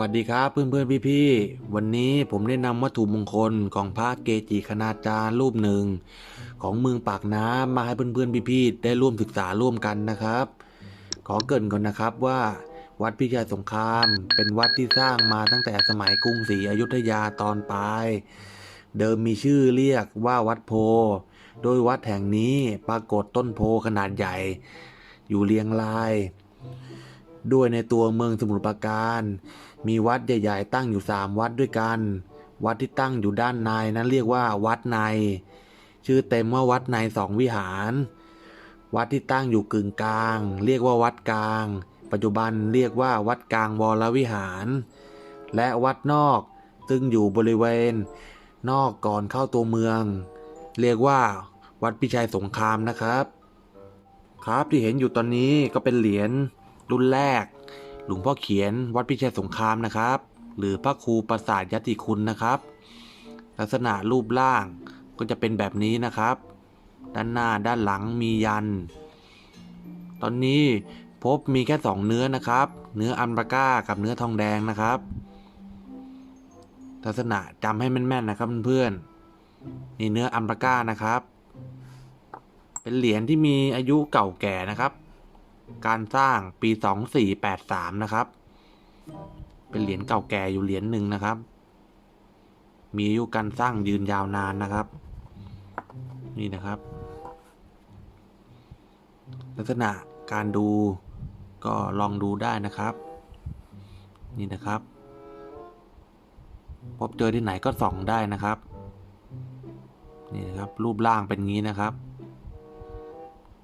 วัสดีครับเพื่อนเพื่อนพี่พี่ๆวันนี้ผมได้นำวัตถุมงคลของพระเกจิคณาจารย์รูปหนึ่ง ของเมืองปากน้ำมาให้เพื่อนเพื่อนพี่พี่ๆได้ร่วมศึกษาร่วมกันนะครับ ขอเกริ่นก่อนนะครับว่า วัดพิชัยสงคราม เป็นวัดที่สร้างมาตั้งแต่สมัยกรุงศรีอยุธยาตอนปลาย เดิมมีชื่อเรียกว่าวัดโพ โดยวัดแห่งนี้ปรากฏต้นโพขนาดใหญ่ อยู่เรียงราย ด้วยในตัวเมืองสมุทรปราการ มีวัดใหญ่ๆ ตั้งอยู่สามวัดด้วยกัน วัดที่ตั้งอยู่ด้านในนั้นเรียกว่าวัดใน ชื่อเต็มว่าวัดในสองวิหาร วัดที่ตั้งอยู่กึ่งกลาง เรียกว่าวัดกลาง ปัจจุบันเรียกว่าวัดกลางวรวิหาร และวัดนอกซึ่งอยู่บริเวณ นอกก่อนเข้าตัวเมือง เรียกว่า วัดพิชัยสงครามนะครับ ครับที่เห็นอยู่ตอนนี้ก็เป็นเหรียญ รุ่นแรก หลวงพ่อเขียนวัดพิชัยสงครามนะครับ หรือพระครูประสาทยติคุณนะครับ ลักษณะรูปร่างก็จะเป็นแบบนี้นะครับ ด้านหน้าด้านหลังมียัน ตอนนี้พบมีแค่สองเนื้อนะครับ เนื้ออัมบาก้ากับเนื้อทองแดงนะครับ ลักษณะจำให้แม่นๆนะครับเพื่อนๆนี่เนื้ออัมบาก้านะครับ เป็นเหรียญที่มีอายุเก่าแก่นะครับ การสร้างปี 2483 นะครับ เป็นเหรียญเก่าแก่อยู่เหรียญหนึ่งนะครับ มีอายุการสร้างยืนยาวนานนะครับ นี่นะครับ ลักษณะการดูก็ลองดูได้นะครับ นี่นะครับ พบเจอที่ไหนก็ส่องได้นะครับ นี่นะครับ รูปร่างเป็นงี้นะครับ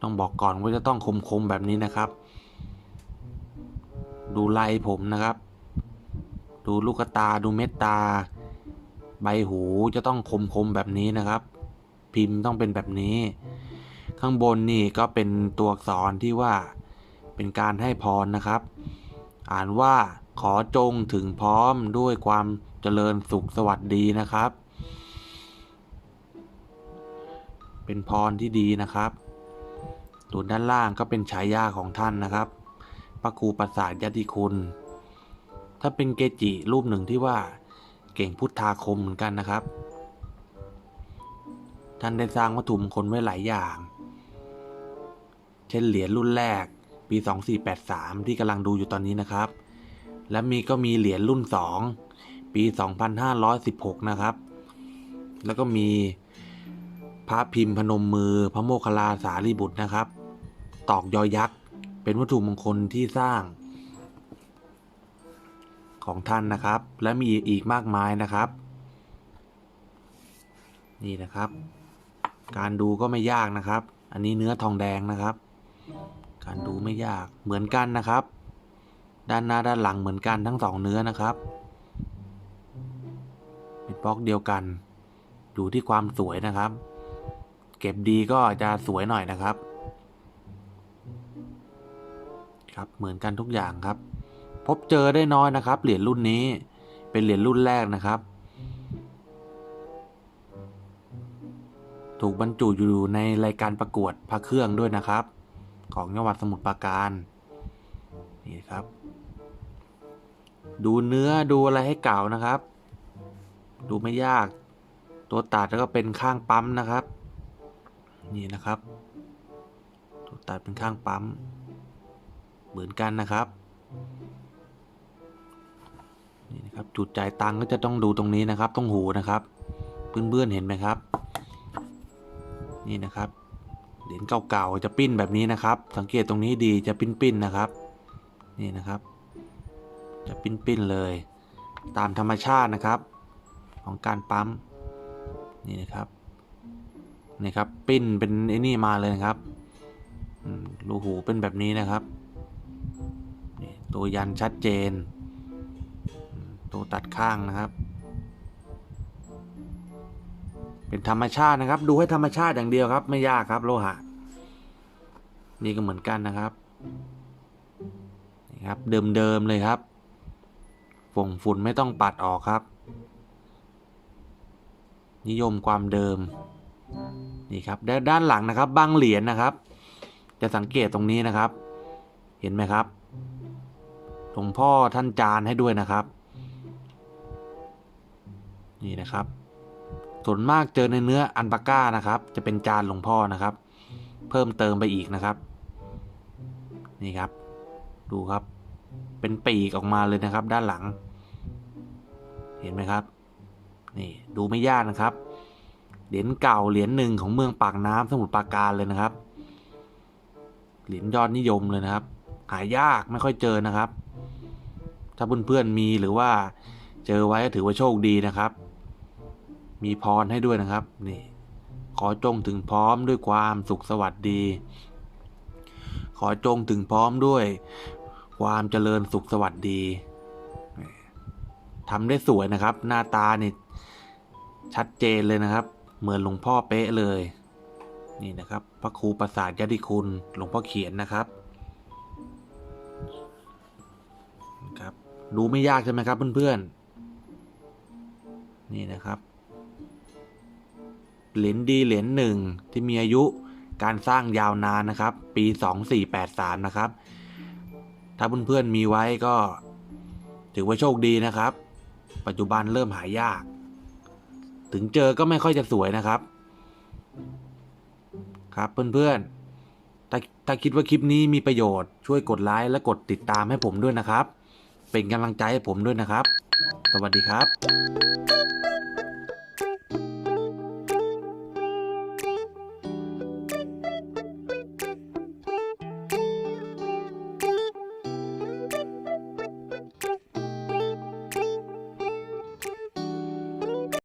ต้องบอกก่อนว่าจะต้องคมๆแบบนี้นะครับ ดูลายผมนะครับ ดูลูกตาดูเม็ดตา ใบหูจะต้องคมๆแบบนี้นะครับ พิมพ์ต้องเป็นแบบนี้ ข้างบนนี่ก็เป็นตัวอักษรที่ว่าเป็นการให้พรนะครับ อ่านว่าขอจงถึงพร้อมด้วยความเจริญสุขสวัสดีนะครับ เป็นพรที่ดีนะครับ ส่วนด้านล่างก็เป็นฉายาของท่านนะครับพระครูประสาทยติคุณ ถ้าเป็นเกจิรูปหนึ่งที่ว่าเก่งพุทธาคมเหมือนกันนะครับ ท่านได้สร้างวัตถุมงคลไว้หลายอย่าง เช่นเหรียญรุ่นแรกปี 2483 ที่กำลังดูอยู่ตอนนี้นะครับ และมีก็มีเหรียญรุ่น 2 ปี 2516 นะครับ แล้วก็มี พระพิมพ์พนมมือพระโมคคัลลาสารีบุตรนะครับ ตอกยอยักษ์เป็นวัตถุมงคลที่สร้างของท่านนะครับ และมีอีกมากมายนะครับ นี่นะครับ การดูก็ไม่ยากนะครับ อันนี้เนื้อทองแดงนะครับ การดูไม่ยากเหมือนกันนะครับ ด้านหน้าด้านหลังเหมือนกันทั้งสองเนื้อนะครับเป็นบล็อกเดียวกัน อยู่ที่ความสวยนะครับ เก็บดีก็จะสวยหน่อยนะครับ ครับเหมือนกันทุกอย่างครับ พบเจอได้น้อยนะครับ เหรียญรุ่นนี้เป็นเหรียญรุ่นแรกนะครับ ถูกบรรจุอยู่ในรายการประกวดพระเครื่องด้วยนะครับ ของจังหวัดสมุทรปราการนี่ครับ ดูเนื้อดูอะไรให้เก่านะครับ ดูไม่ยาก ตัวตัดแล้วก็เป็นข้างปั๊มนะครับ นี่นะครับตัวตัดเป็นข้างปั๊ม เหมือนกันนะครับนี่นะครับจุดจ่ายตังก็จะต้องดูตรงนี้นะครับตรงหูนะครับเพื่อนๆเห็นไหมครับ นี่นะครับเหรียญเก่าๆจะปิ้นแบบนี้นะครับ สังเกตตรงนี้ดีจะปิ้นๆนะครับ นี่นะครับ จะปิ้นๆเลย ตามธรรมชาตินะครับ ของการปั๊มนี่นะครับ นี่ครับปิ้นเป็นไอ้นี่มาเลยครับรูหูเป็นแบบนี้นะครับตัวยันชัดเจน ตัวตัดข้างนะครับ เป็นธรรมชาตินะครับ ดูให้ธรรมชาติอย่างเดียวครับ ไม่ยากครับ โลหะ นี่ก็เหมือนกันนะครับนี่ครับเดิมๆเลยครับฝงฝุ่นไม่ต้องปัดออกครับ นิยมความเดิม นี่ครับด้านด้านหลังนะครับบางเหรียญนะครับ จะสังเกตตรงนี้นะครับ เห็นไหมครับหลวงพ่อท่านจานให้ด้วยนะครับ นี่นะครับส่วนมากเจอในเนื้ออันปาก้านะครับ จะเป็นจานหลวงพ่อนะครับ เพิ่มเติมไปอีกนะครับ นี่ครับ ดูครับ เป็นปีกออกมาเลยนะครับ ด้านหลัง เห็นไหมครับ นี่ดูไม่ยากนะครับ เหรียญเก่าเหรียญหนึ่งของเมืองปากน้ำสมุทรปราการเลยนะครับ เหรียญยอดนิยมเลยนะครับ หายากไม่ค่อยเจอนะครับ ถ้าเพื่อนๆมีหรือว่าเจอไว้ก็ถือว่าโชคดีนะครับ มีพรให้ด้วยนะครับนี่ขอจงถึงพร้อมด้วยความสุขสวัสดี ขอจงถึงพร้อมด้วย ความเจริญสุขสวัสดีทำได้สวยนะครับ หน้าตาเนี่ยชัดเจนเลยนะครับ เหมือนหลวงพ่อเป๊ะเลย นี่นะครับ พระครูประสาทยติคุณหลวงพ่อเขียนนะครับครับ ดูไม่ยากใช่ไหมครับเพื่อนๆ นี่นะครับ เหรียญดีเหรียญหนึ่งที่มีอายุการสร้างยาวนานนะครับ ปี 2483 นะครับ ถ้าเพื่อนๆมีไว้ก็ ถือว่าโชคดีนะครับ ปัจจุบันเริ่มหายาก ถึงเจอก็ไม่ค่อยจะสวยนะครับ ครับเพื่อนๆ ถ้าถ้าคิดว่าคลิปนี้มีประโยชน์ช่วยกดไลค์และกดติดตามให้ผมด้วยนะครับ เป็นกำลังใจให้ผมด้วยนะครับ สวัสดีครับ